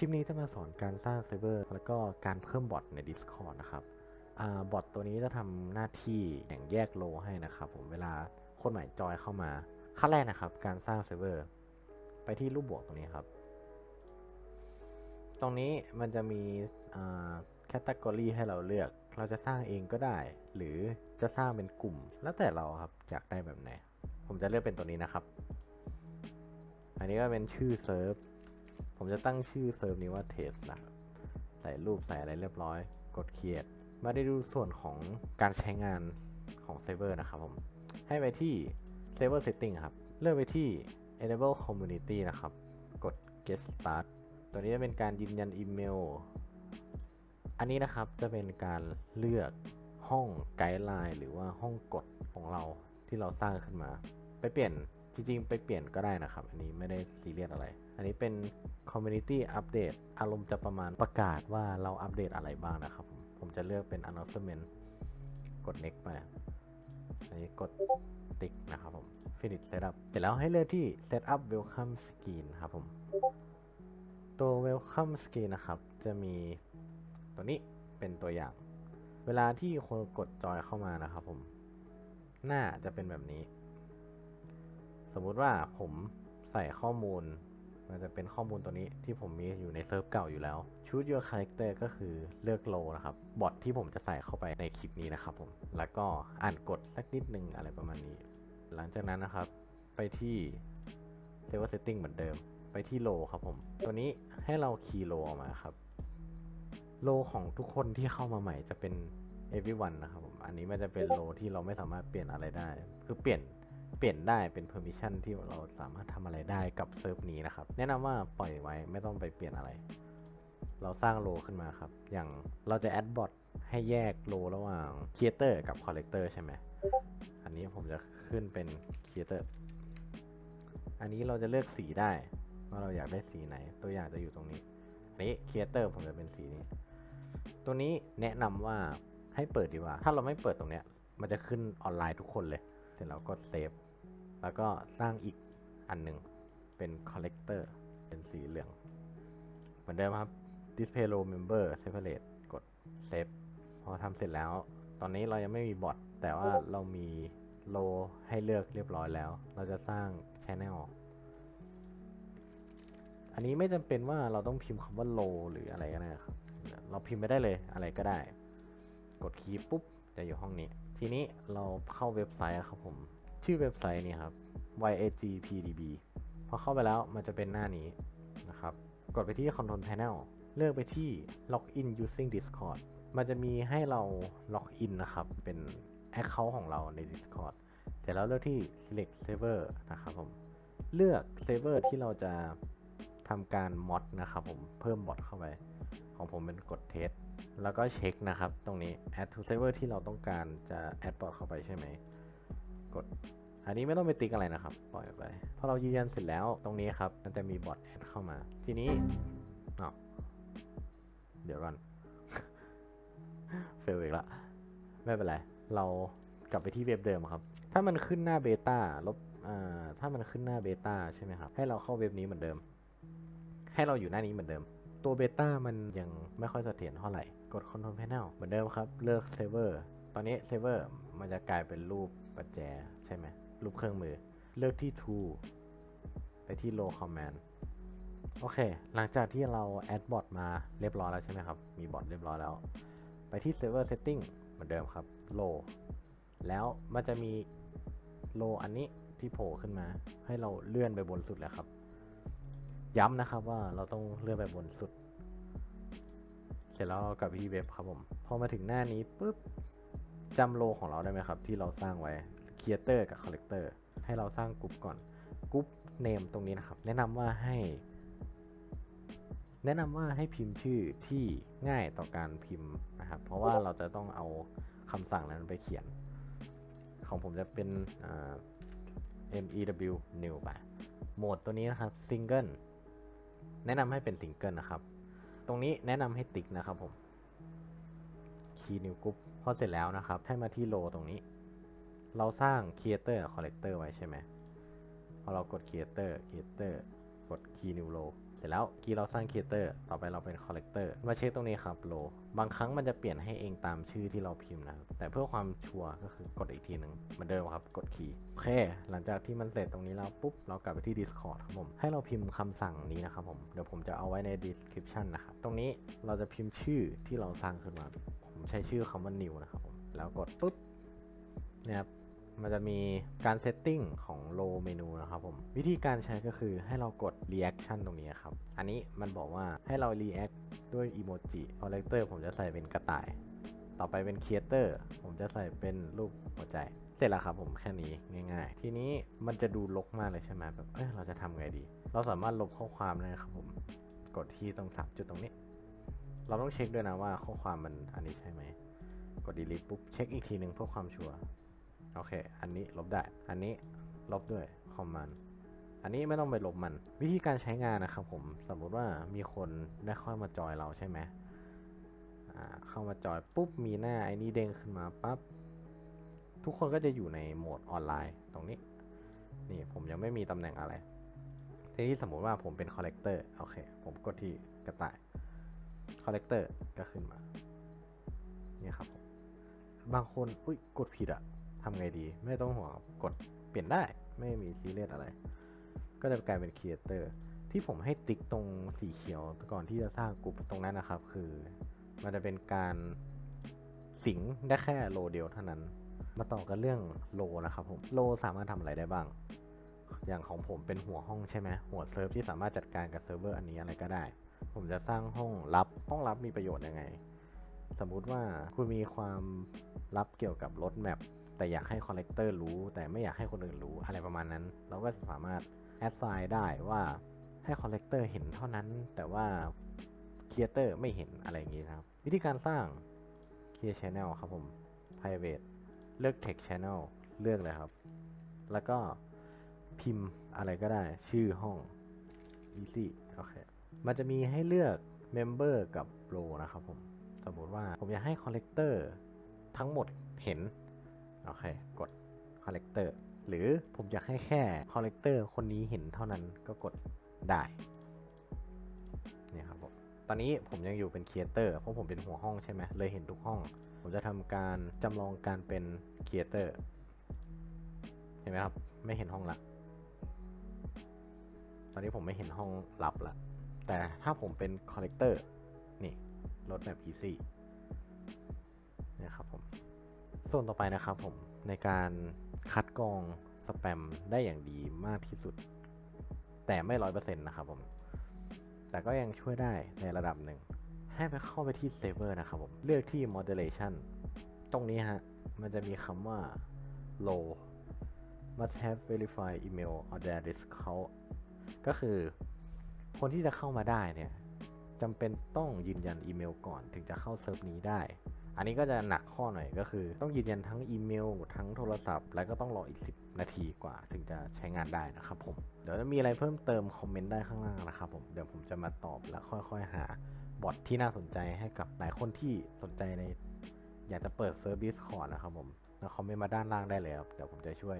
ลิปนี้จะมาสอนการสร้างเซิร์ฟเวอร์แล้วก็การเพิ่มบอทใน Discord นะครับอ่าบอทตัวนี้จะทำหน้าที่แบ่งแยกโลให้นะครับผมเวลาคนใหม่จอยเข้ามาขั้นแรกนะครับ การสร้างเซิร์ฟเวอร์ ไปที่รูปบวกตรงนี้ครับ ตรงนี้มันจะมีแคตตากรีให้เราเลือก เราจะสร้างเองก็ได้ หรือจะสร้างเป็นกลุ่ม แล้วแต่เราครับอยากได้แบบไหน ผมจะเลือกเป็นตัวนี้นะครับ อันนี้ก็เป็นชื่อเซิร์ฟ ผมจะตั้งชื่อเซิร์ฟนี้ว่าเทสนะใส่รูปใส่อะไรเรียบร้อย กด create มาได้ดูส่วนของการใช้งานของเซิร์ฟเวอร์นะครับผม ให้ไปที่ server setting ครับ เลือกไปที่ enable community นะครับ กด get start ตัวนี้จะเป็นการยืนยันอีเมล อันนี้นะครับจะเป็นการเลือกห้องไกด์ไลน์หรือว่าห้องกฎของเราที่เราสร้างขึ้นมา ไปเปลี่ยนจริงๆ ไปเปลี่ยนก็ได้นะครับ อันนี้ไม่ได้ซีเรียสอะไร อันนี้เป็น community update อารมณ์จะประมาณประกาศว่าเราอัปเดตอะไรบ้างนะครับผมผมจะเลือกเป็น announcement กด next ไป อันนี้กดติ๊กนะครับผม finish setup เสร็จแล้วให้เลือกที่ setup welcome screen ครับผม ตัว welcome screen นะครับ จะมีตัวนี้เป็นตัวอย่าง เวลาที่คนกดจอยเข้ามานะครับผม หน้าจะเป็นแบบนี้ สมมุติว่าผมใส่ข้อมูล มันจะเป็นข้อมูลตัวนี้ที่ผมมีอยู่ในเซิร์ฟเก่าอยู่แล้ว choose your character ก็คือเลือกโลนะครับ บอทที่ผมจะใส่เข้าไปในคลิปนี้นะครับผม แล้วก็อ่านกฎสักนิดนึงอะไรประมาณนี้ หลังจากนั้นนะครับ ไปที่ server setting เหมือนเดิม ไปที่โลครับผม ตัวนี้ให้เราคีย์โลออกมาครับ โลของทุกคนที่เข้ามาใหม่จะเป็น everyone นะครับผม อันนี้มันจะเป็นโลที่เราไม่สามารถเปลี่ยนอะไรได้ คือเปลี่ยน เปลี่ยนได้เป็น permission ที่เราสามารถทำอะไรได้กับเซิร์ฟนี้นะครับ แนะนำว่าปล่อยไว้ไม่ต้องไปเปลี่ยนอะไร เราสร้างโลขึ้นมาครับ อย่างเราจะ add bot ให้แยกโลระหว่าง creator กับ collector ใช่ไหม อันนี้ผมจะขึ้นเป็น creator อันนี้เราจะเลือกสีได้ว่าเราอยากได้สีไหน ตัวอย่างจะอยู่ตรงนี้อันนี้ creator ผมจะเป็นสีนี้ ตัวนี้แนะนำว่าให้เปิดดีกว่า ถ้าเราไม่เปิดตรงเนี้ย มันจะขึ้นออนไลน์ทุกคนเลย เสร็จแล้วกดเซฟ แล้วก็สร้างอีกอันหนึ่งเป็น collector เป็นสีเหลือง เหมือนเดิมครับ display row member separate กด save พอทำเสร็จแล้ว ตอนนี้เรายังไม่มีบอทแต่ว่าเรามีโลให้เลือกเรียบร้อยแล้ว เราจะสร้าง channel อันนี้ไม่จำเป็นว่าเราต้องพิมพ์คำว่าโลหรืออะไรก็ได้ครับ เราพิมพ์ไม่ได้เลยอะไรก็ได้ กดคีย์ปุ๊บจะอยู่ห้องนี้ ทีนี้เราเข้าเว็บไซต์ครับผม ชื่อเว็บไซต์นี่ครับ yagpdb พอเข้าไปแล้วมันจะเป็นหน้านี้นะครับ กดไปที่ Control Panel เลือกไปที่ Login using Discord มันจะมีให้เราล็อกอินนะครับ เป็น Account ของเราใน Discord เสร็จแล้วเลือกที่ select server นะครับผม เลือก server ที่เราจะทำการ mod นะครับผม เพิ่มบอทเข้าไป ของผมเป็นกดเทสแล้วก็เช็คนะครับ ตรงนี้ add to server ที่เราต้องการจะ add bot เข้าไปใช่ไหม กด อันนี้ไม่ต้องไปติ๊กอะไรนะครับ ปล่อยไป พอเรายืนยันเสร็จแล้วตรงนี้ครับ มันจะมีบอทแอดเข้ามา ทีนี้อ้าวเดี๋ยวก่อนเฟลอีกละ ไม่เป็นไร เรากลับไปที่เว็บเดิมครับ ถ้ามันขึ้นหน้าเบต้าลบถ้ามันขึ้นหน้าเบต้าใช่ไหมครับ ให้เราเข้าเว็บนี้เหมือนเดิม ให้เราอยู่หน้านี้เหมือนเดิม ตัวเบต้ามันยังไม่ค่อยเสถียรเท่าไหร่ กด Control Panel เหมือนเดิมครับ เลือกเซเวอร์ ตอนนี้เซเวอร์มันจะกลายเป็นรูป ประแจ ใช่ไหมรูปเครื่องมือ เลือกที่ Tool ไปที่ Low Command โอเค หลังจากที่เรา add bot มาเรียบร้อยแล้วใช่ไหมครับ มีบอทเรียบร้อยแล้ว ไปที่ Server Setting เหมือนเดิมครับ Low แล้วมันจะมี Low อันนี้ที่โผล่ขึ้นมา ให้เราเลื่อนไปบนสุดแล้วครับ ย้ำนะครับว่าเราต้องเลื่อนไปบนสุด เสร็จแล้วกลับไปที่เว็บครับผม พอมาถึงหน้านี้ปุ๊บ จำโลของเราได้ไหมครับ ที่เราสร้างไว้ Creator กับ Collector ให้เราสร้างกลุ่มก่อนกลุ่มเนมตรงนี้นะครับ แนะนำว่าให้ แนะนำว่าให้พิมพ์ชื่อที่ง่ายต่อการพิมพ์นะครับ เพราะว่าเราจะต้องเอาคำสั่งนั้นไปเขียน ของผมจะเป็น mew new ไปโหมดตัวนี้นะครับ single แนะนำให้เป็น single นะครับ ตรงนี้แนะนำให้ติ๊กนะครับผม new group พอเสร็จแล้วนะครับ ให้มาที่ row ตรงนี้ เราสร้าง creator กับ collector ไว้ใช่ไหมพอเรากด creator creator กด key new row เสร็จแล้วกีเราสร้าง creator ต่อไปเราเป็น collector มาเช็คตรงนี้ครับ row บางครั้งมันจะเปลี่ยนให้เองตามชื่อที่เราพิมพ์นะครับ แต่เพื่อความชัวร์ก็คือกดอีกทีหนึ่งเหมือนเดิมครับ กดคีย์โอเค หลังจากที่มันเสร็จตรงนี้แล้วปุ๊บ เรากลับไปที่ Discord ครับผม ให้เราพิมพ์คำสั่งนี้นะครับผม เดี๋ยวผมจะเอาไว้ใน description นะครับ ตรงนี้เราจะพิมพ์ชื่อที่เราสร้างขึ้นมา ผมใช้ชื่อคำว่า new นะครับผมแล้วกดปุ๊บนี่ยครับมันจะมีการเซตติ้งของ low เมนูนะครับผมวิธีการใช้ก็คือให้เรากด reaction ตรงนี้ครับ อันนี้มันบอกว่าให้เรา react ด้วย emoji character ผมจะใส่เป็นกระต่าย ต่อไปเป็น creator ผมจะใส่เป็นรูปหัวใจ เสร็จแล้วครับผมแค่นี้ง่าย ๆ ทีนี้มันจะดูลกมากเลยใช่ไหมแบบเอ้ยเราจะทำไงดี เราสามารถลบข้อความได้ครับผม กดที่ตรงสามจุดตรงนี้ เราต้องเช็คด้วยนะว่าข้อความมันอันนี้ใช่ไหม กด delete ปุ๊บเช็คอีกทีหนึ่งเพื่อความชัวร์ โอเค อันนี้ลบได้ อันนี้ลบด้วยคอมมานด์อันนี้ไม่ต้องไปลบมัน วิธีการใช้งานนะครับผม สมมุติว่ามีคนได้เข้ามาจอยเราใช่ไหมเข้ามาจอยปุ๊บมีหน้าไอ้นี่เด้งขึ้นมาปั๊บ ทุกคนก็จะอยู่ในโหมดออนไลน์ตรงนี้ นี่ผมยังไม่มีตำแหน่งอะไรทีนี้สมมุติว่าผมเป็นคอลเลกเตอร์ โอเค ผมกดที่กระต่าย คอลเลกเตอร์ก็ขึ้นมา นี่ครับผมบางคน อุ้ย กดผิดอะทำไงดี ไม่ต้องห่วงกดเปลี่ยนได้ ไม่มีซีเรียสอะไร ก็จะกลายเป็นครีเอเตอร์ที่ผมให้ติ๊กตรงสีเขียวก่อนที่จะสร้างกลุ่มตรงนั้นนะครับ คือ มันจะเป็นการสิงได้แค่โลเดียวเท่านั้น มาต่อกันเรื่องโลนะครับผม โลสามารถทำอะไรได้บ้าง อย่างของผมเป็นหัวห้องใช่ไหมหัวเซิร์ฟที่สามารถจัดการกับเซิร์ฟเวอร์อันนี้อะไรก็ได้ ผมจะสร้างห้องลับ ห้องลับมีประโยชน์ยังไง สมมุติว่าคุณมีความลับเกี่ยวกับรถแมพแต่อยากให้คอลเลกเตอร์รู้ แต่ไม่อยากให้คนอื่นรู้อะไรประมาณนั้น เราก็สามารถแอดไซน์ได้ว่าให้คอลเลกเตอร์เห็นเท่านั้น แต่ว่าครีเอเตอร์ไม่เห็นอะไรอย่างงี้ครับ วิธีการสร้าง Create Channel ครับผม Private เลือก Text Channel เลือกเลยครับ แล้วก็พิมพ์อะไรก็ได้ชื่อห้อง easy โอเค มันจะมีให้เลือก Member กับ Pro นะครับผม สมมติว่าผมอยากให้ Collector ทั้งหมดเห็น โอเค กด Collector หรือผมอยากให้แค่ Collector คนนี้เห็นเท่านั้นก็กดได้เนี่ยครับผมตอนนี้ผมยังอยู่เป็น Creator เพราะผมเป็นหัวห้องใช่ไหมเลยเห็นทุกห้อง ผมจะทำการจำลองการเป็น Creator เห็นไหมครับ ไม่เห็นห้องละ ตอนนี้ผมไม่เห็นห้องลับละ แต่ถ้าผมเป็น Collector นี่ลดแบบ easy นะครับผมส่วนต่อไปนะครับผมในการคัดกรองสแปมได้อย่างดีมากที่สุด แต่ไม่ร้อยเปอร์เซ็นต์นะครับผม แต่ก็ยังช่วยได้ในระดับหนึ่ง ให้ไปเข้าไปที่ Saver นะครับผม เลือกที่ Moderation ตรงนี้ฮะ มันจะมีคำว่า low must have verified email or their discount ก็คือ คนที่จะเข้ามาได้เนี่ยจำเป็นต้องยืนยันอีเมลก่อนถึงจะเข้าเซิร์ฟนี้ได้ อันนี้ก็จะหนักข้อหน่อยก็คือ ต้องยืนยันทั้งอีเมล ทั้งโทรศัพท์ แล้วก็ต้องรออีก 10 นาทีกว่า ถึงจะใช้งานได้นะครับผม เดี๋ยวจะมีอะไรเพิ่มเติมคอมเมนต์ได้ข้างล่างนะครับผม เดี๋ยวผมจะมาตอบและค่อยๆ หาบอทที่น่าสนใจให้กับหลายคนที่สนใจในอยากจะเปิดเซิร์ฟ Discord นะครับผมแล้วคอมเมนต์มาด้านล่างได้เลยครับ เดี๋ยวผมจะช่วย